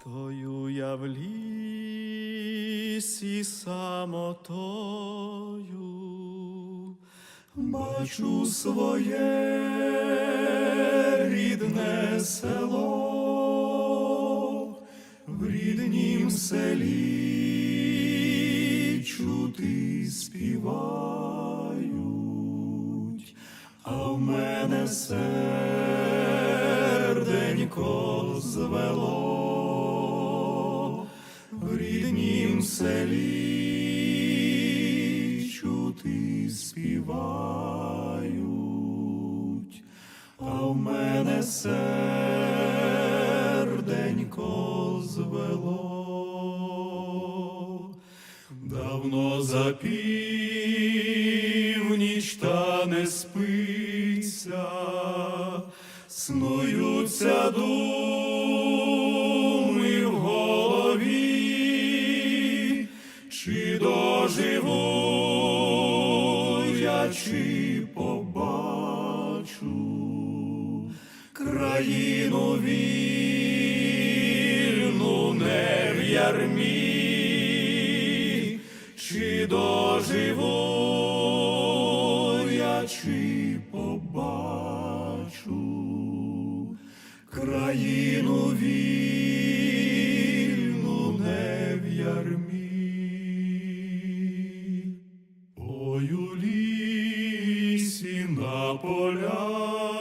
Стою я в лісі самотою, бачу своє рідне село, в ріднім селі чути співають, а в мене серденько звело селі чути співають, а в мене серденько звело. Давно за північ та не спиться, снуються думи чи побачу країну вільну не в ярмі, чи доживу я, чи побачу країну вільну на полянці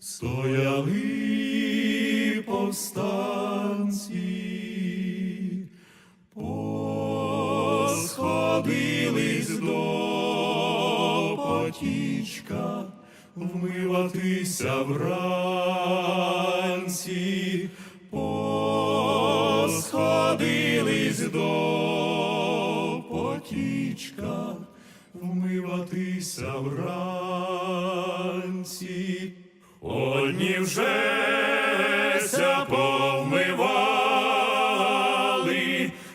стояли повстанці, посходились до потічка, вмиватися вранці, посходились до потічка, вмиватися вранці. Одні вже ся повмивали,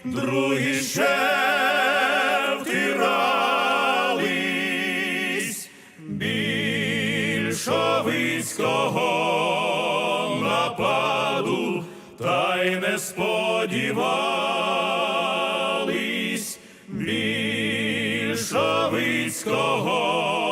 другі ще втирались, більшовицького нападу, та й не сподівались більшовицького